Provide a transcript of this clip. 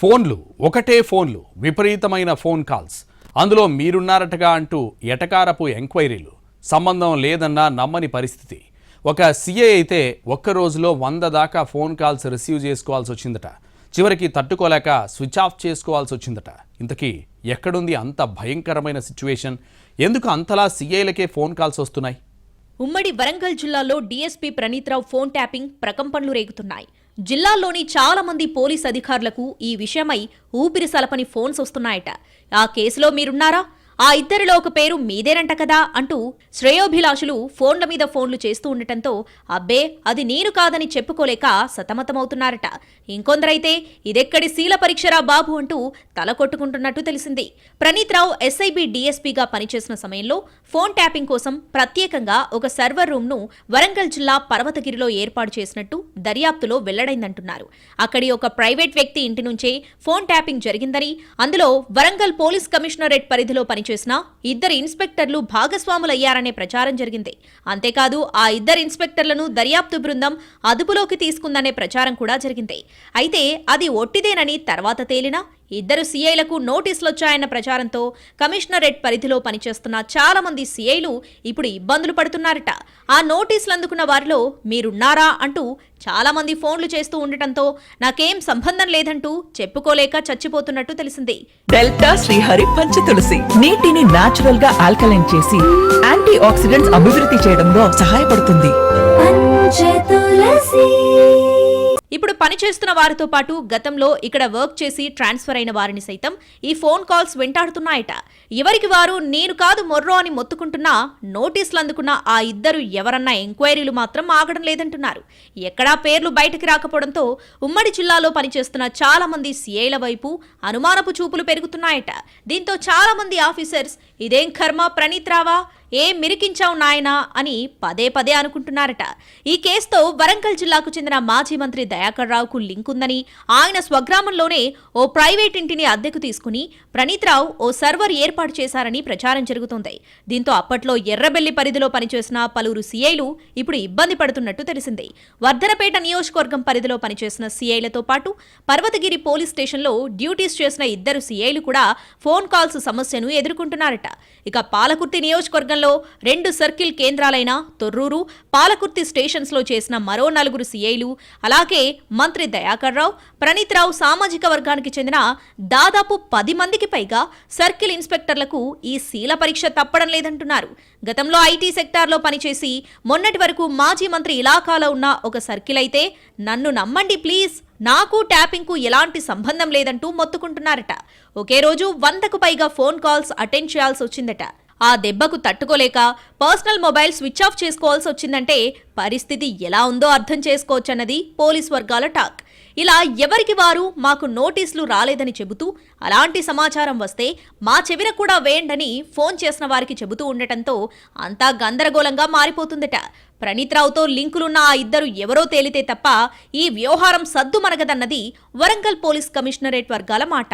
ఫోన్లు ఒకటే ఫోన్లు విపరీతమైన ఫోన్ కాల్స్. అందులో మీరున్నారటగా అంటూ ఎటకారపు ఎంక్వైరీలు. సంబంధం లేదన్నా నమ్మని పరిస్థితి. ఒక సీఏ అయితే ఒక్క రోజులో వంద దాకా ఫోన్ కాల్స్ రిసీవ్ చేసుకోవాల్సి వచ్చిందట. చివరికి తట్టుకోలేక స్విచ్ ఆఫ్ చేసుకోవాల్సి వచ్చిందట. ఇంతకీ ఎక్కడుంది అంత భయంకరమైన సిచ్యువేషన్? ఎందుకు అంతలా సీఏలకే ఫోన్ కాల్స్ వస్తున్నాయి? ఉమ్మడి వరంగల్ జిల్లాలో డీఎస్పీ ప్రణీత్రావు ఫోన్ ట్యాపింగ్ ప్రకంపనలు రేగుతున్నాయి. జిల్లాలోని చాలా మంది పోలీస్ అధికారులకు ఈ విషయమై ఊపిరి సలపని ఫోన్స్ వస్తున్నాయట. ఆ కేసులో మీరున్నారా? ఆ ఇద్దరిలో ఒక పేరు మీదేనంట కదా అంటూ శ్రేయోభిలాషులు ఫోన్ల మీద ఫోన్లు చేస్తూ ఉండటంతో అబ్బే అది నేను కాదని చెప్పుకోలేక సతమతమవుతున్నారట. ఇంకొందరైతే ఇదెక్కడి శీల పరీక్షరా బాబు అంటూ తల కొట్టుకుంటున్నట్టు తెలిసింది. ప్రణీత్ రావు ఎస్ఐబి డీఎస్పీగా పనిచేసిన సమయంలో ఫోన్ ట్యాపింగ్ కోసం ప్రత్యేకంగా ఒక సర్వర్ రూమ్ను వరంగల్ జిల్లా పర్వతగిరిలో ఏర్పాటు చేసినట్టు దర్యాప్తులో వెల్లడైందంటున్నారు. అక్కడి ఒక ప్రైవేట్ వ్యక్తి ఇంటి నుంచే ఫోన్ ట్యాపింగ్ జరిగిందని అందులో వరంగల్ పోలీస్ కమిషనరేట్ పరిధిలో పనిచేసిన ఇద్దరు ఇన్స్పెక్టర్లు భాగస్వాములయ్యారనే ప్రచారం జరిగింది. అంతేకాదు ఆ ఇద్దరు ఇన్స్పెక్టర్లను దర్యాప్తు బృందం అదుపులోకి తీసుకుందనే ప్రచారం కూడా జరిగింది. అయితే అది ఒట్టిదేనని తర్వాత తేలినా ఇద్దరు సీఐలకు నోటీసులొచ్చాయన్న ప్రచారంతో కమిషనరేట్ పరిధిలో పనిచేస్తున్న చాలా మంది సీఐలు ఇప్పుడు ఇబ్బందులు పడుతున్నారట. ఆ నోటీసులు అందుకున్న వారిలో మీరున్నారా అంటూ చాలా మంది ఫోన్లు చేస్తూ ఉండటంతో నాకేం సంబంధం లేదంటూ చెప్పుకోలేక చచ్చిపోతున్నట్టు తెలిసింది. డెల్టా శ్రీహరి పంచ తులసి నీటిని నాచురల్గా ఆల్కలైన్ చేసి యాంటీ ఆక్సిడెంట్స్ అభివృద్ధి చేయడంలో సహాయపడుతుంది. పనిచేస్తున్న వారితో పాటు గతంలో ఇక్కడ వర్క్ చేసి ట్రాన్స్ఫర్ అయిన వారిని సైతం ఈ ఫోన్ కాల్స్ వెంటాడుతున్నాయట. ఎవరికి వారు నేను కాదు మొర్రో అని మొత్తుకుంటున్నా నోటీసులు అందుకున్న ఆ ఇద్దరు ఎవరన్నా ఎంక్వైరీలు మాత్రం ఆగడం లేదంటున్నారు. ఎక్కడా పేర్లు బయటకు రాకపోవడంతో ఉమ్మడి జిల్లాలో పనిచేస్తున్న చాలా మంది సీఐల వైపు అనుమానపు చూపులు పెరుగుతున్నాయట. దీంతో చాలా మంది ఆఫీసర్స్ ఇదేం కర్మ ప్రణీత్ రావా? ఏం మిరికించావు నాయనా అని పదే పదే అనుకుంటున్నారట. ఈ కేసుతో వరంగల్ జిల్లాకు చెందిన మాజీ మంత్రి దయాకర్ రావుకు లింక్ ఉందని ఆయన స్వగ్రామంలోనే ఓ ప్రైవేట్ ఇంటిని అద్దెకు తీసుకుని ప్రణీత్రావు ఓ సర్వర్ ఏర్పాటు చేశారని ప్రచారం జరుగుతోంది. దీంతో అప్పట్లో ఎర్రబెల్లి పరిధిలో పనిచేసిన పలువురు సీఐలు ఇప్పుడు ఇబ్బంది పడుతున్నట్టు తెలిసింది. వర్ధనపేట నియోజకవర్గం పరిధిలో పనిచేసిన సీఐలతో పాటు పర్వతగిరి పోలీస్ స్టేషన్లో డ్యూటీస్ చేసిన ఇద్దరు సీఐలు కూడా ఫోన్ కాల్స్ సమస్యను ఎదుర్కొంటున్నారట. ఇక పాలకుర్తి నియోజకవర్గం నగరంలో రెండు సర్కిల్ కేంద్రాలైన తొర్రూరు పాలకుర్తి స్టేషన్స్లో చేసిన మరో నలుగురు సీఐలు అలాగే మంత్రి దయాకర్ రావు ప్రణీత్ రావు సామాజిక వర్గానికి చెందిన దాదాపు పది మందికి పైగా సర్కిల్ ఇన్స్పెక్టర్లకు ఈ శీల పరీక్ష తప్పడం లేదంటున్నారు. గతంలో ఐటీ సెక్టార్లో పనిచేసి మొన్నటి వరకు మాజీ మంత్రి ఇలాకాలో ఉన్న ఒక సర్కిల్ అయితే నన్ను నమ్మండి ప్లీజ్ నాకు ట్యాపింగ్కు ఎలాంటి సంబంధం లేదంటూ మొత్తుకుంటున్నారట. ఒకే రోజు వందకు పైగా ఫోన్ కాల్స్ అటెండ్ చేయాల్సి వచ్చిందట. ఆ దెబ్బకు తట్టుకోలేక పర్సనల్ మొబైల్ స్విచ్ ఆఫ్ చేసుకోవాల్సి వచ్చిందంటే పరిస్థితి ఎలా ఉందో అర్థం చేసుకోవచ్చన్నది పోలీస్ వర్గాల టాక్. ఇలా ఎవరికి వారు మాకు నోటీసులు రాలేదని చెబుతూ అలాంటి సమాచారం వస్తే మా చెవిన కూడా వేయండని ఫోన్ చేసిన వారికి చెబుతూ ఉండటంతో అంతా గందరగోళంగా మారిపోతుందట. ప్రణీత్రావుతో లింకులున్న ఆ ఇద్దరు ఎవరో తేలితే తప్ప ఈ వ్యవహారం సద్దుమణగదన్నది వరంగల్ పోలీస్ కమిషనరేట్ వర్గాల మాట.